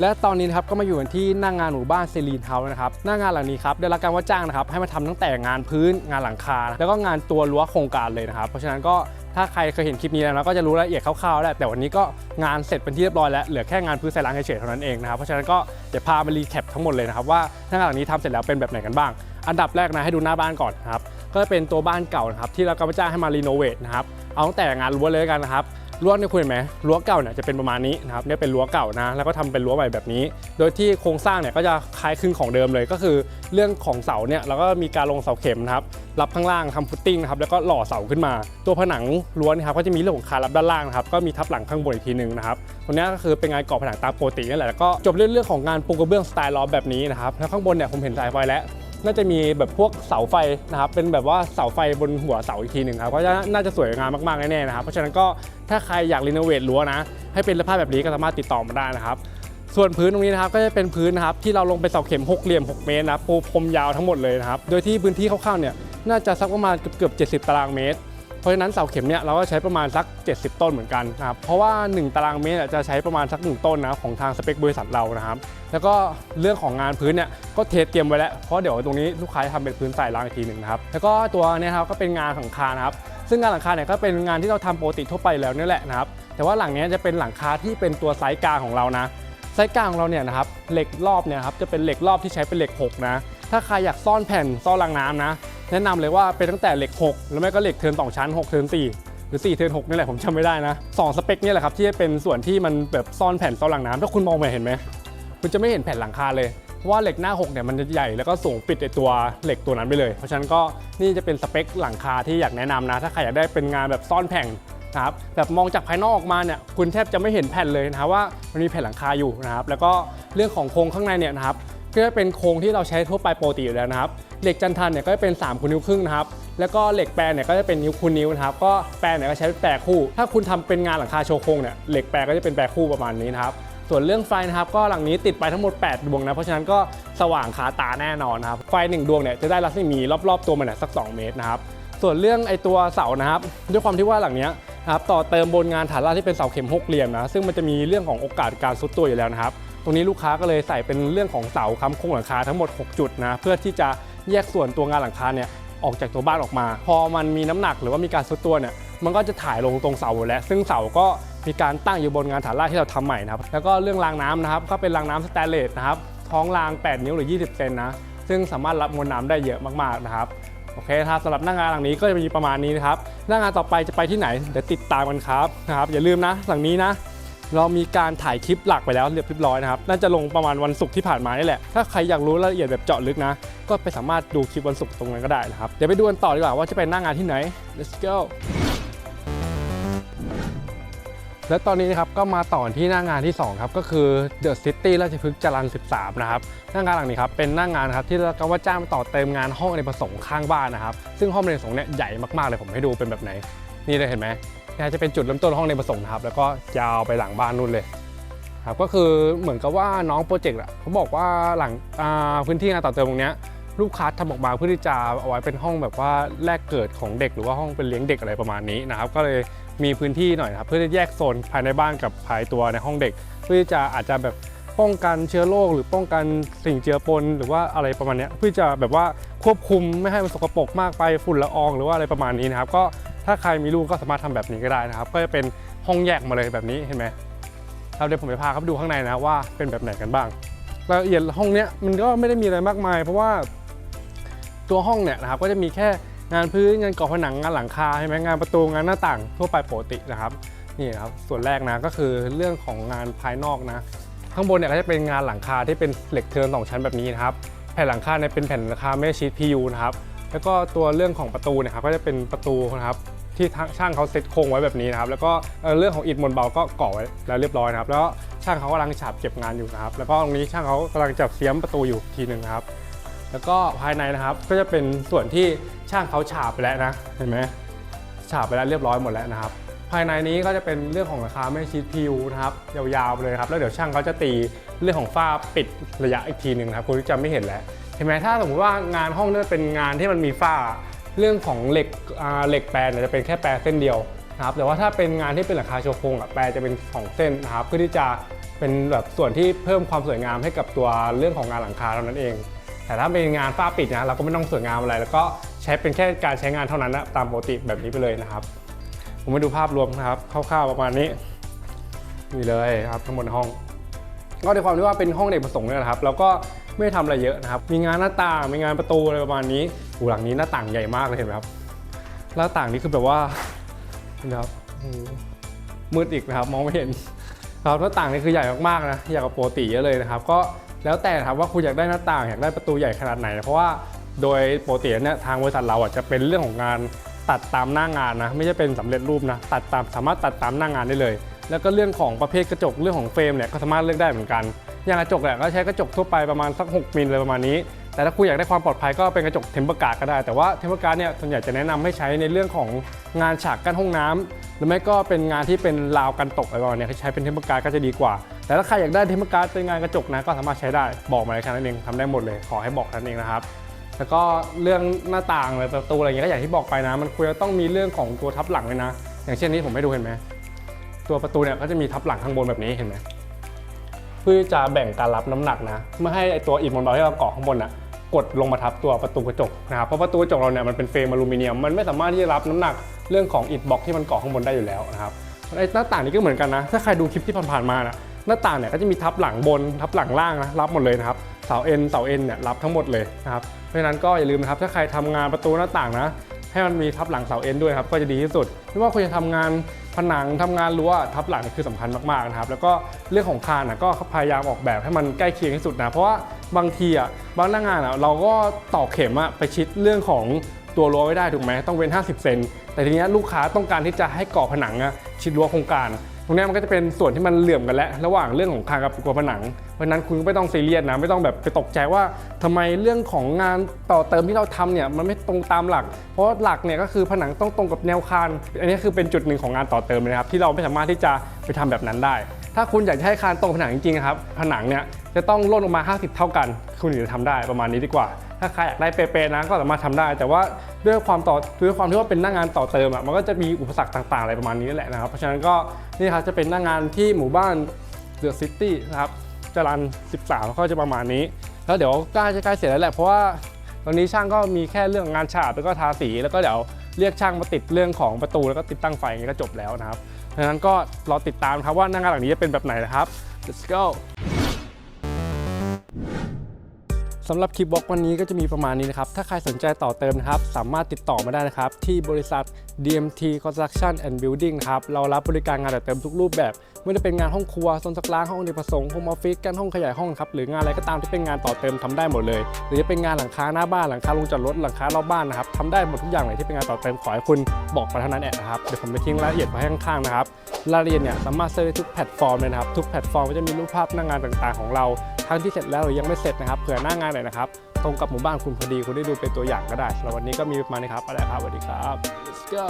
และตอนนี้นะครับก็มาอยู่กันที่หน้างงานหมู่บ้านเซรีนเฮาส์นะครับหน้างานหลังนี้ครับได้รับการว่าจ้างนะครับให้มาทำตั้งแต่งานพื้นงานหลังคา แล้วก็งานตัวรั้วโครงการเลยนะครับ เพราะฉะนั้นก็ถ้าใครเคยเห็นคลิปนี้แล้วก็จะรู้รายละเอียดคร่าวๆแล้วแต่วันนี้ก็งานเสร็จเป็นที่เรียบร้อยแล้วเหลือแค่งานพื้นใส่ล้างเฉยๆเท่านั้นเองนะครับเพราะฉะนั้นก็เดี๋ยวพามารีแคปทั้งหมดเลยนะครับว่าหน้างานหลังนี้ทำเสร็จแล้วเป็นแบบไหนกันบ้าง อันดับแรกนะให้ดูหน้าบ้านก่อนนะครับก็จะเป็นตัวบ้านเก่านะครับที่เราก็จ้างให้มารีโนเวทนะครับเอาตั้งแต่งานรั้วเลยกันนะครับ รั้วเนี่ยคุณเห็นไหมรั้วเก่าเนี่ยจะเป็นประมาณนี้นะครับเนี่ยเป็นรั้วเก่านะแล้วก็ทำเป็นรั้วใหม่แบบนี้ โดยที่โครงสร้างเนี่ยก็จะคล้ายคลึงของเดิมเลย ก็คือเรื่องของเสาเนี่ยเราก็มีการลงเสาเข็มนะครับรับข้างล่างทำฟุตติ้งนะครับแล้วก็หล่อเสาขึ้นมา ตัวผนังรั้วเนะครับก็จะมีเรื่องของคารับด้านล่างนะครับก็มีทับหลังข้างบนอีกทีหนึ่งนะครับตัวเนี้ก็คือเป็นงานก่อผนังตามปกตินี่แหละแล้วก็จบเรื่องเรื่องของงานปูกระเบื้องสไตล์ล้อแบบนี้นะครับแล้วข้างบนเนี่ยผมเห็นสายไฟแล้ว น่าจะมีแบบพวกเสาไฟนะครับเป็นแบบว่าเสาไฟบนหัวเสาอีกทีหนึ่งครับเพราะฉะนั้นน่าจะสวยงามมากๆแน่ๆนะครับเพราะฉะนั้นก็ถ้าใครอยากรีโนเวทรั้วนะ ให้เป็นสภาพแบบนี้ก็สามารถติดต่อมาได้นะครับส่วนพื้นตรงนี้นะครับก็จะเป็นพื้นนะครับที่เราลงไปเสาเข็มหกเหลี่ยม 6 เมตรนะปูพรมยาวทั้งหมดเลยนะครับโดยที่พื้นที่คร่าวๆเนี่ยน่าจะสักประมาณเกือบๆ70 ตารางเมตร เพราะฉะนั้นเสาเข็มเนี่ยเราก็ใช้ประมาณสัก 70 ต้นเหมือนกันนะครับเพราะว่า 1 ตารางเมตรจะใช้ประมาณสัก 1 ต้นนะของทางสเปคบริษัทเรานะครับแล้วก็เรื่องของงานพื้นเนี่ยก็เทสเตรียมไว้แล้วเพราะเดี๋ยวตรงนี้ลูกค้าจะทำเป็นพื้นใส่รางอีกทีหนึ่งนะครับแล้วก็ตัวเนี้ครับก็เป็นงานหลังคานะครับซึ่งงานหลังคาเนี่ยก็เป็นงานที่เราทำปกติทั่วไปแล้วนี่แหละนะครับแต่ว่าหลังนี้จะเป็นหลังคาที่เป็นตัวไซส์กลางของเรานะไซส์กลางของเราเนี่ยนะครับเหล็กรอบเนี่ยครับจะเป็นเหล็กรอบที่ใช้เป็นเหล็ก6นะถ้าใครอยากซ่อนแผ่นซ่อนรางน้ำนะ แนะนำเลยว่าเป็นตั้งแต่เหล็ก 6 แล้วไม่ก็เหล็กเทิร์น2ชั้น 6 เทิร์น4หรือ 4 เทิร์น6นี่แหละผมจำไม่ได้นะสองสเปคนี่แหละครับที่เป็นส่วนที่มันแบบซ่อนแผ่นซ่อนรางน้ำถ้าคุณมองไปเห็นไหมคุณจะไม่เห็นแผ่นหลังคาเลยเพราะว่าเหล็กหน้า6เนี่ยมันจะใหญ่แล้วก็สูงปิดไอตัวเหล็กตัวนั้นไปเลย เพราะฉะนั้นก็นี่จะเป็นสเปคหลังคาที่อยากแนะนำนะ ถ้าใครอยากได้เป็นงานแบบซ่อนแผ่นนะครับแบบมองจากภายนอกออกมาเนี่ยคุณแทบจะไม่เห็นแผ่นเลยนะว่ามันมีแผ่นหลังคาอยู่นะครับแล้วก็เรื่องของโครงข้างในเนี่ยนะครับก็จะเป็นโครงที่เราใช้ทั่วไปปกติอยู่แล้วนะครับ เหล็กจันทันเนี่ยก็จะเป็น3คูณนิ้วครึ่งนะครับแล้วก็เหล็กแปรเนี่ยก็จะเป็นนิ้วคูณนิ้วนะครับก็แปรเนี่ยก็ใช้แปรคู่ ถ้าคุณทำเป็นงานหลังคาโชว์โครงเนี่ยเหล็กแปรก็จะเป็นแปรคู่ประมาณนี้นะครับส่วนเรื่องไฟนะครับก็หลังนี้ติดไปทั้งหมด 8 ดวงนะเพราะฉะนั้นก็สว่างขาตาแน่นอนนะครับไฟหนึ่งดวงเนี่ยจะได้รัศมีรอบๆตัวมันเนี่ยสัก 2 เมตรนะครับส่วนเรื่องไอตัวเสานะครับด้วยความที่ว่าหลังเนี้ยนะครับต่อเติมบนงานฐานรากที่เป็นเสาเข็มหกเหลี่ยมนะซึ่งมันจะมีเรื่องของโอกาสการซุดตัวอยู่แล้วนะครับ ตรงนี้ลูกค้าก็เลยใส่เป็นเรื่องของเสาค้ำโครงหลังคาทั้งหมด 6 จุดนะเพื่อที่จะ แยกส่วนตัวงานหลังคาเนี่ยออกจากตัวบ้านออกมา พอมันมีน้ำหนักหรือว่ามีการซุดตัวเนี่ยมันก็จะถ่ายลงตรงเสาแล้ว ซึ่งเสาก็มีการตั้งอยู่บนงานฐานรากที่เราทำใหม่นะครับแล้วก็เรื่องรางน้ำนะครับก็เป็นรางน้ำสแตนเลสนะครับท้องราง 8 นิ้วหรือ 20 เซนนะซึ่งสามารถรับมวลน้ำได้เยอะมากๆนะครับโอเคครับสำหรับหน้างานหลังนี้ก็จะมีประมาณนี้นะครับหน้างานต่อไปจะไปที่ไหนเดี๋ยวติดตามกันครับนะครับอย่าลืมนะหลังนี้นะ เรามีการถ่ายคลิปหลักไปแล้วเรียบร้อยนะครับ น่าจะลงประมาณวันศุกร์ที่ผ่านมานี่แหละ ถ้าใครอยากรู้รายละเอียดแบบเจาะลึกนะ ก็ไปสามารถดูคลิปวันศุกร์ตรงนั้นก็ได้นะครับ เดี๋ยวไปดูกันต่อดีกว่าว่าจะไปหน้างานที่ไหน let's go และตอนนี้นะครับก็มาต่อที่หน้างานที่ 2 ครับ ก็คือ The City ราชพฤกษ์จรัญ13 นะครับ หน้างานหลังนี้ครับเป็นหน้างานครับที่เราก็ว่าจ้างมาต่อเติมงานห้องอเนกประสงค์ข้างบ้านนะครับ ซึ่งห้องอเนกประสงค์เนี่ยใหญ่มากๆเลยผมให้ดูเป็นแบบไหน นี่เลยเห็นไหม นี่จะเป็นจุดเริ่มต้นห้องอเนประสงค์นะครับแล้วก็ยาวไปหลังบ้านนู่นเลยครับก็คือเหมือนกับว่าน้องโปรเจกต์อะเขาบอกว่าหลังพื้นที่งานต่อเติมตรงเนี้ยลูกค้าทำออกมาเพื่อที่จะเอาไว้เป็นห้องแบบว่าแลกเกิดของเด็กหรือว่าห้องเป็นเลี้ยงเด็กอะไรประมาณนี้นะครับก็เลยมีพื้นที่หน่อยนะครับเพื่อที่แยกโซนภายในบ้านกับภายตัวในห้องเด็ก เพื่อที่จะอาจจะแบบป้องกันเชื้อโรคหรือป้องกันสิ่งเจือปนหรือว่าอะไรประมาณนี้เพื่อจะแบบว่าควบคุมไม่ให้มันสกปรกมากไปฝุ่นละออง หรือว่าอะไรประมาณนี้นะครับก็ ถ้าใครมีลูกก็สามารถทำแบบนี้ก็ได้นะครับ ก็จะเป็นห้องแยกมาเลยแบบนี้เห็นไหมเราเดี๋ยวผมไปพาเขาไปดูข้างในนะว่าเป็นแบบไหนกันบ้างรายละเอียดห้องเนี้ยมันก็ไม่ได้มีอะไรมากมาย เพราะว่าตัวห้องเนี่ยนะครับก็จะมีแค่งานพื้นงานก่อผนังงานหลังคาใช่ไหมงานประตูงานหน้าต่างทั่วไปปกตินะครับนี่นะครับส่วนแรกนะก็คือเรื่องของงานภายนอกนะ ข้างบนเนี่ยก็จะเป็นงานหลังคาที่เป็นเหล็กเทินสองชั้นแบบนี้นะครับแผ่นหลังคาเนี่ยเป็นแผ่นหลังคาไม่ชีท PU นะครับ แล้วก็ตัวเรื่องของประตูนี่ยครับก็จะเป็นประตูนะครับที่ช่างเขาเซ็ตโครงไว้แบบนี้นะครับ แล้วก็เรื่องของอิฐมวลเบาก็ก่อไว้แล้วเรียบร้อยนะครับ แล้วช่างเขากำลังฉาบเก็บงานอยู่นะครับ แล้วก็ตรงนี้ช่างเขากำลังจะเสียมประตูอยู่ทีหนึ่งครับ แล้วก็ภายในนะครับก็จะเป็นส่วนที่ช่างเขาฉาบไปแล้วนะเห็นไหมฉาบไปแล้วเรียบร้อยหมดแล้วนะครับ ภายในนี้ก็จะเป็นเรื่องของราคาไม่ชีทพิวนะครับยาวๆเลยครับแล้วเดี๋ยวช่างเขาจะตีเรื่องของฝ้าปิดระยะอีกทีหนึ่งนะครับคุณจะไม่เห็นแล้ว เห็นไหมถ้าสมมติว่างานห้องนี่ยเป็นงานที่มันมีฝ้า เรื่องของเหล็กเหล็กแปรเนี่ยจะเป็นแค่แปรเส้นเดียวนะครับแต่ว่าถ้าเป็นงานที่เป็นหลังคาโชว์โครงแปรจะเป็นสองเส้นนะครับเพื่อที่จะเป็นแบบส่วนที่เพิ่มความสวยงามให้กับตัวเรื่องของงานหลังคาเท่านั้นเอง แต่ถ้าเป็นงานฝ้าปิดนะเราก็ไม่ต้องสวยงามอะไร แล้วก็ใช้เป็นแค่การใช้งานเท่านั้นนะตามปกติแบบนี้ไปเลยนะครับ ผมมาดูภาพรวมนะครับคร่าวๆประมาณนี้นี่เลยครับทั้งหมดห้อง ก็ในความที่ว่าเป็นห้องเด็กประสงค์เนี่ยนะครับ แล้วก็ ไม่ได้ทำอะไรเยอะนะครับ มีงานหน้าต่าง มีงานประตูอะไรประมาณนี้หูหลังนี้หน้าต่างใหญ่มากเลยเห็นไหมครับ หน้าต่างนี้คือแบบว่าเห็นะครับมืดอีกนะครับ มองไม่เห็นครับหน้าต่างนี่คือใหญ่มากๆนะใหญ่กว่าปกติเยอะเลยนะครับ ก็แล้วแต่ครับว่าคุณอยากได้หน้าต่างอยากได้ประตูใหญ่ขนาดไหน เพราะว่าโดยปกติเนี่ยทางบริษัทเราอะจะเป็นเรื่องของงานตัดตามหน้างานนะไม่ใช่เป็นสำเร็จรูปนะตัดตามสามารถตัดตามหน้างานได้เลย แล้วก็เรื่องของประเภทกระจกเรื่องของเฟรมเนี่ยก็สามารถเลือกได้เหมือนกัน อย่างกระจกเนี่ยก็ใช้กระจกทั่วไปประมาณสัก 6มิลเลยประมาณนี้ แต่ถ้าคุณอยากได้ความปลอดภัยก็เป็นกระจกเทมเปอร์การ์ดก็ได้ แต่ว่าเทมเปอร์การ์ดเนี่ยส่วนใหญ่จะแนะนำให้ใช้ในเรื่องของงานฉากกั้นห้องน้ำหรือไม่ก็เป็นงานที่เป็นราวกันตกอะไรประมาณนี้ใช้เป็นเทมเปอร์การ์ดก็จะดีกว่า แต่ถ้าใครอยากได้เทมเปอร์การ์ดเป็นงานกระจกนะก็สามารถใช้ได้บอกมาเลยแค่นั้นเองทำได้หมดเลยขอให้บอกนั้นเองนะครับแล้วก็เรื่องหน้าต่างหรือประตูอะไรอย่างเงี้ยก็อย่างที่บอกไปนะ มันควรจะต้องมีเรื่องของตัวทับหลังเลยนะ อย่างเช่นนี้ผมให้ดูเห็นไหมตัวประตูเนี่ยก็จะมีทับหลังข้างบนแบบนี้เห็นไหม เพื่อจะแบ่งการรับน้ำหนักนะไม่ให้ไอตัวอิฐมอนบอลที่เราเกาะข้างบนอะกดลงมาทับตัวประตูกระจกนะครับเพราะประตูกระจกเราเนี่ยมันเป็นเฟรมอลูมิเนียมมันไม่สามารถที่จะรับน้ำหนักเรื่องของอิฐบล็อกที่มันเกาะข้างบนได้อยู่แล้วนะครับไอ้หน้าต่างนี้ก็เหมือนกันนะ ถ้าใครดูคลิปที่ผ่านๆมานะหน้าต่างเนี่ยก็จะมีทับหลังบนทับหลังล่างนะรับหมดเลยนะครับเสาเอ็นเสาเอ็นเนี่ยรับทั้งหมดเลยนะครับเพราะฉะนั้นก็อย่าลืมนะครับถ้าใครทำงานประตูหน้าต่างนะให้มันมีทับหลังเสาเอ็นด้วยครับก็จะดีที่สุดไม่ว่าคุณจะทำงาน ผนังทำงานรั้วทับหลังนี่คือสำคัญมากๆนะครับ แล้วก็เรื่องของคานนะก็พยายามออกแบบให้มันใกล้เคียงที่สุดนะ เพราะว่าบางทีอะบางหน้างานอะเราก็ตอกเข็มอะไปชิดเรื่องของตัวรั้วไว้ได้ถูกไหมต้องเว้น 50 เซนแต่ทีเนี้ยลูกค้าต้องการที่จะให้ก่อผนังอะชิดรั้วโครงการ ตรงนี้มันก็จะเป็นส่วนที่มันเหลื่อมกันแล้วระหว่างเรื่องของคานกับตัวผนัง เพราะนั้นคุณก็ไม่ต้องซีเรียสนะไม่ต้องแบบไปตกใจว่าทำไมเรื่องของงานต่อเติมที่เราทำเนี่ยมันไม่ตรงตามหลัก เพราะหลักเนี่ยก็คือผนังต้องตรงกับแนวคานอันนี้คือเป็นจุดหนึ่งของงานต่อเติมนะครับที่เราไม่สามารถที่จะไปทำแบบนั้นได้ ถ้าคุณอยากให้คานตรงผนังจริงๆครับผนังเนี่ยจะต้องล่นออกมา 50 เท่ากัน คุณถึงจะทำได้ประมาณนี้ดีกว่า ถ้าใครอยากได้เป๊ะๆนะก็สามารถทำได้ แต่ว่าด้วยความต่อด้วยความที่ว่าเป็นหน้างานต่อเติมอะมันก็จะมีอุปสรรคต่างๆอะไรประมาณนี้แหละนะครับเพราะฉะนั้นก็นี่ครับจะเป็นหน้างานที่หมู่บ้านเดอะซิตี้นะครับ จรัน13 ก็จะประมาณนี้ แล้วเดี๋ยวใกล้จะใกล้เสร็จแล้วแหละเพราะว่าตอนนี้ช่างก็มีแค่เรื่องงานฉาบแล้วก็ทาสี แล้วก็เดี๋ยวเรียกช่างมาติดเรื่องของประตูแล้วก็ติดตั้งไฟอย่างนี้ก็จบแล้วนะครับเพราะฉะนั้นก็รอติดตามครับว่าหน้างานหลังนี้จะเป็นแบบไหนนะครับ let's go สำหรับคลิปบล็อกวันนี้ก็จะมีประมาณนี้นะครับ ถ้าใครสนใจต่อเติมนะครับ สามารถติดต่อมาได้นะครับ ที่บริษัท DMT Construction and Building ครับ เรารับบริการงานต่อเติมทุกรูปแบบ ไม่ว่าจะเป็นงานห้องครัวโซนซักล้างห้องอเนกประสงค์โฮมออฟฟิศการห้องขยายห้องครับหรืองานอะไรก็ตามที่เป็นงานต่อเติมทำได้หมดเลย หรือจะเป็นงานหลังคาหน้าบ้านหลังคาลงจอดรถหลังคารอบบ้านนะครับทำได้หมดทุกอย่างเลยที่เป็นงานต่อเติมขอให้คุณบอกมาเท่านั้นแหละนะครับเดี๋ยวผมจะทิ้งรายละเอียดไว้ข้างๆนะครับรายละเอียดเนี่ยสามารถเซิร์ชได้ทุกแพลตฟอร์มเลยนะครับทุกแพลตฟอร์มก็จะมีรูปภาพหน้างานต่างๆของเราทั้งที่เสร็จแล้วหรือยังไม่เสร็จนะครับเผื่อหน้างานไหนนะครับตรงกับหมู่บ้านคุณพอดีคุณได้ดูเป็นตัวอย่างก็ได้สำหรับวันนี้ก็มีประมาณนี้ครับอะไรครับสวัสดีครับ let's go